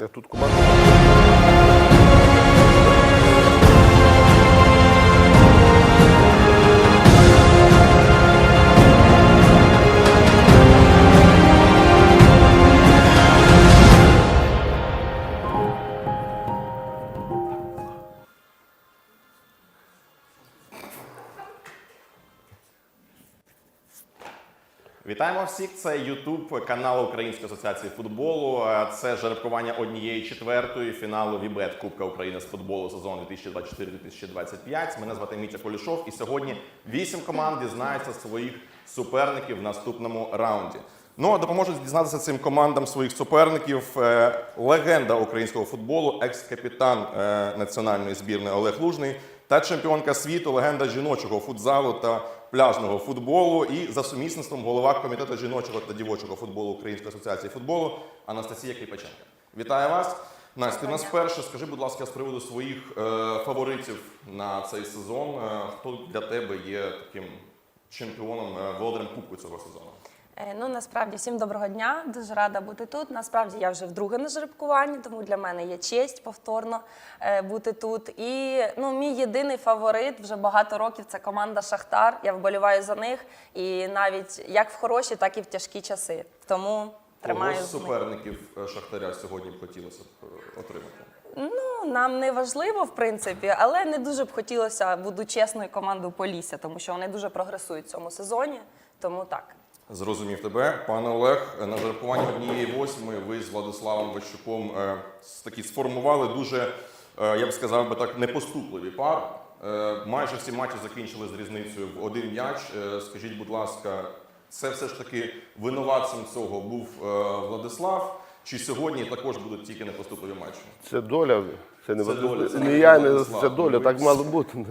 Я тут команда. Вітаємо всіх! Це YouTube канал Української асоціації футболу. Е, Це жеребкування однієї четвертої фіналу Вібет Кубка України з футболу сезону 2024-2025. Мене звати Мітя Полішов, і сьогодні вісім команд дізнаються своїх суперників в наступному раунді. Ну а допоможуть дізнатися цим командам своїх суперників е, легенда українського футболу, екс-капітан е, національної збірної Олег Лужний та чемпіонка світу, легенда жіночого футзалу та пляжного футболу. І за сумісництвом голова комітету жіночого та дівочого футболу Української асоціації футболу Анастасія Кріпаченка. Вітаю вас! Настя, ти в нас перше. Скажи, будь ласка, з приводу своїх е, фаворитів на цей сезон. Е, хто для тебе є таким чемпіоном е, володарем Кубку цього сезону? Е, Ну насправді всім доброго дня. Дуже рада бути тут. Насправді я вже вдруге на жеребкуванні, тому для мене є честь повторно е, бути тут. І ну, мій єдиний фаворит вже багато років це команда Шахтар. Я вболіваю за них. І навіть як в хороші, так і в тяжкі часи. Тому тримаю Кого з суперників е, Шахтаря сьогодні б хотілося б отримати? Ну, нам не важливо, в принципі, але не дуже б хотілося, буду чесною командою Полісся, тому що вони дуже прогресують в цьому сезоні. Тому так. Зрозумів тебе, пане Олег. На жеребкуванні однієї восьмої ви з Владиславом Ващуком е, такі сформували дуже, е, я б сказав би так, непоступливі пари. Е, майже всі матчі закінчили з різницею в один м'яч. Е, скажіть, будь ласка, це все ж таки винуватцем цього був е, Владислав? Чи сьогодні також будуть тільки непоступливі матчі? Це доля. Це не, Це доля, це не я, не це доля, так мало бути.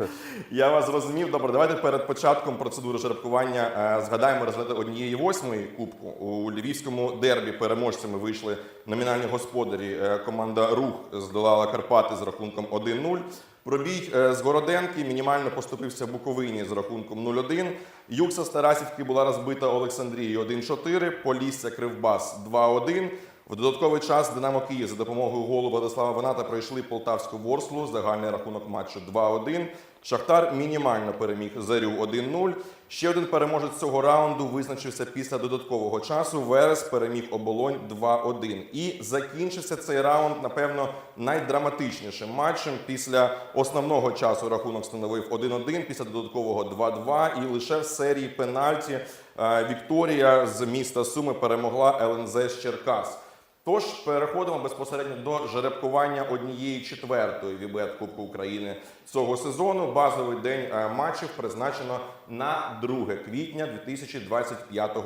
Я вас зрозумів. Добре, давайте перед початком процедури жеребкування е, згадаємо результати однієї восьмої кубку. У львівському дербі переможцями вийшли номінальні господарі. Е, Команда Рух здолала Карпати з рахунком 1-0. Пробій е, з Городенки мінімально поступився Буковині з рахунком 0-1. Юкса з Тарасівки була розбита Олександрією 1-4. Полісся Кривбас 2-1. В додатковий час Динамо Київ за допомогою голу Владислава Ваната пройшли полтавську ворслу. Загальний рахунок матчу 2-1. Шахтар мінімально переміг Зарю 1-0. Ще один переможець цього раунду визначився після додаткового часу. Верес переміг оболонь 2-1. І закінчився цей раунд, напевно, найдраматичнішим матчем. Після основного часу рахунок становив 1-1, після додаткового 2-2. І лише в серії пенальті е, Вікторія з міста Суми перемогла ЛНЗ з Черкас. Тож переходимо безпосередньо до жеребкування однієї четвертої вібет Кубку України цього сезону. Базовий день е, матчів призначено на 2 квітня 2025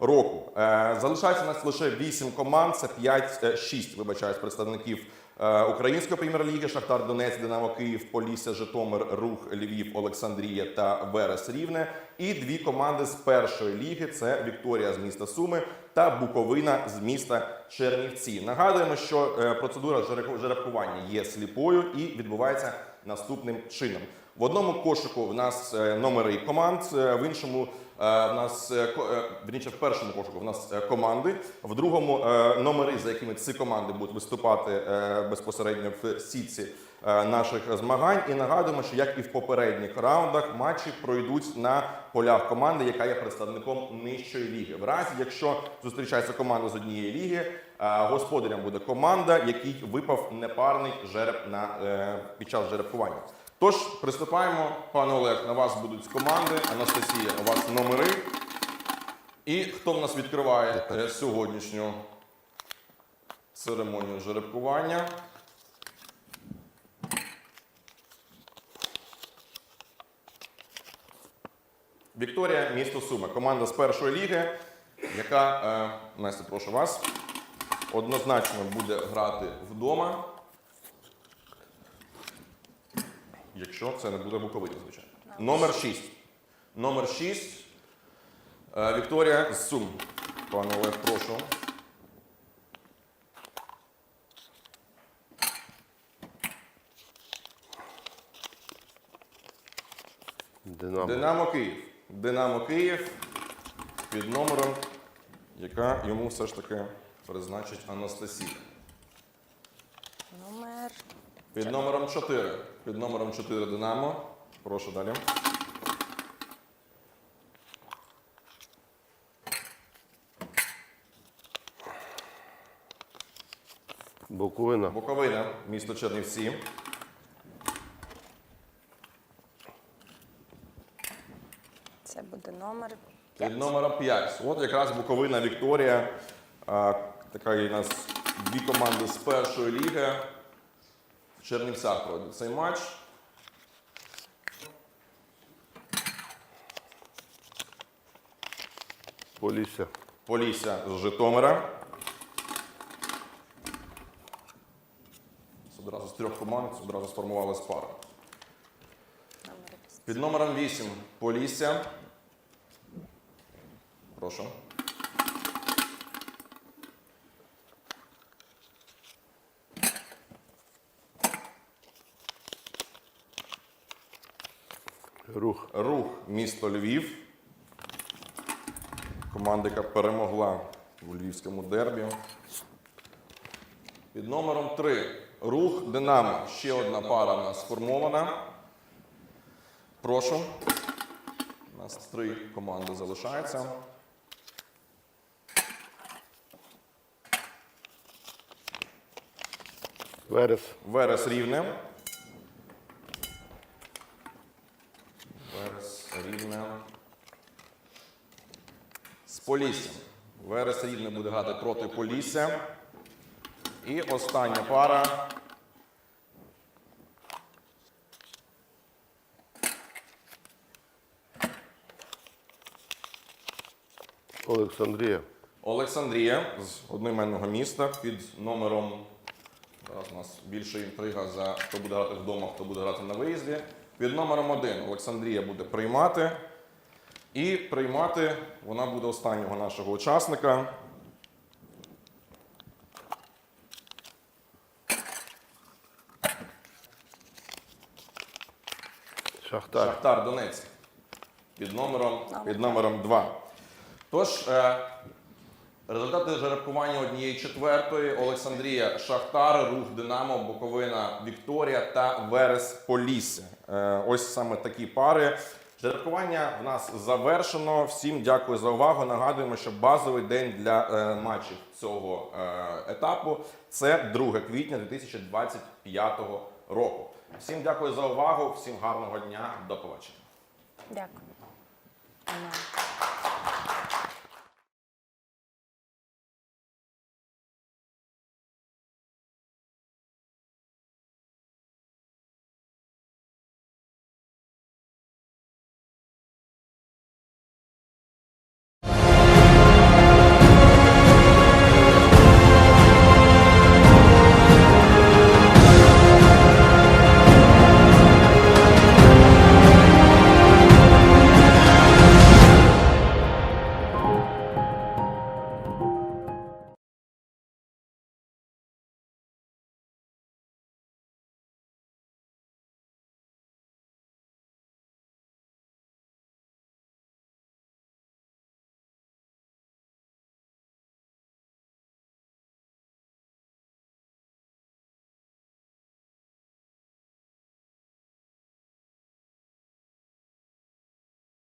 року. Е, Залишається у нас лише 8 команд. Це 5, 6, вибачаюсь, представників е, Української прем'єр-ліги Шахтар Донець, Динамо Київ, Полісся, Житомир, Рух, Львів, Олександрія та Верес Рівне. І дві команди з першої ліги це Вікторія з міста Суми та Буковина з міста Чернівці. Нагадуємо, що е, процедура жереб- жеребкування є сліпою і відбувається наступним чином. В одному кошику в нас е, номери команд, е, в іншому е, в нас е, е, вірніше, в першому кошику в нас е, команди, в другому е, номери, за якими ці команди будуть виступати е, безпосередньо в сітці е, наших змагань. І нагадуємо, що як і в попередніх раундах, матчі пройдуть на полях команди, яка є представником нижчої ліги. В разі, якщо зустрічається команда з однієї ліги, е, господарям буде команда, якій випав непарний жереб на е, під час жеребкування. Тож приступаємо, пане Олег, на вас будуть команди. Анастасія, у вас номери. І хто в нас відкриває е, сьогоднішню церемонію жеребкування? Вікторія, місто Суми. Команда з першої ліги, яка, е, Настя, прошу вас, однозначно буде грати вдома. Якщо це не буде Буковина, звичайно. Номер 6. Номер 6. Е, Вікторія з Сум. Пане Олег, прошу. Динамо. Динамо Київ. Динамо Київ під номером, яка йому все ж таки призначить Анастасія. Під номером 4. Під номером 4 Динамо. Прошу далі. Буковина. Буковина, місто Чернівці. це буде номер Під номером 5. От якраз Буковина Вікторія. А, така є у нас дві команди з першої ліги. В Чернівцях проводить цей матч. Полісся. Полісся з Житомира. Одразу з трьох команд одразу сформувалась пара. Під номером 8 Полісся. Прошу. Рух. Рух місто Львів. Команда, яка перемогла у львівському дербі. Під номером 3 Рух Динамо. Ще одна пара у нас сформована. Прошу. У нас три команди залишаються. Верес. Верес Рівне. Верес Рівне. З Поліссям. Верес Рівне буде грати проти Полісся. І остання пара. Олександрія. Олександрія з одноіменного міста під номером. Зараз у нас більше інтрига за хто буде грати вдома, хто буде грати на виїзді. Під номером один Олександрія буде приймати. І приймати вона буде останнього нашого учасника. Шахтар. Шахтар Донецьк під номером, під номером 2. Тож, е, результати жеребкування однієї четвертої: Олександрія, Шахтар, Рух Динамо, Буковина, Вікторія та Верес Полісся. Е, ось саме такі пари. Жеребкування в нас завершено. Всім дякую за увагу. Нагадуємо, що базовий день для е, матчів цього е, етапу це 2 квітня 2025 року. Всім дякую за увагу, всім гарного дня, до побачення. Дякую.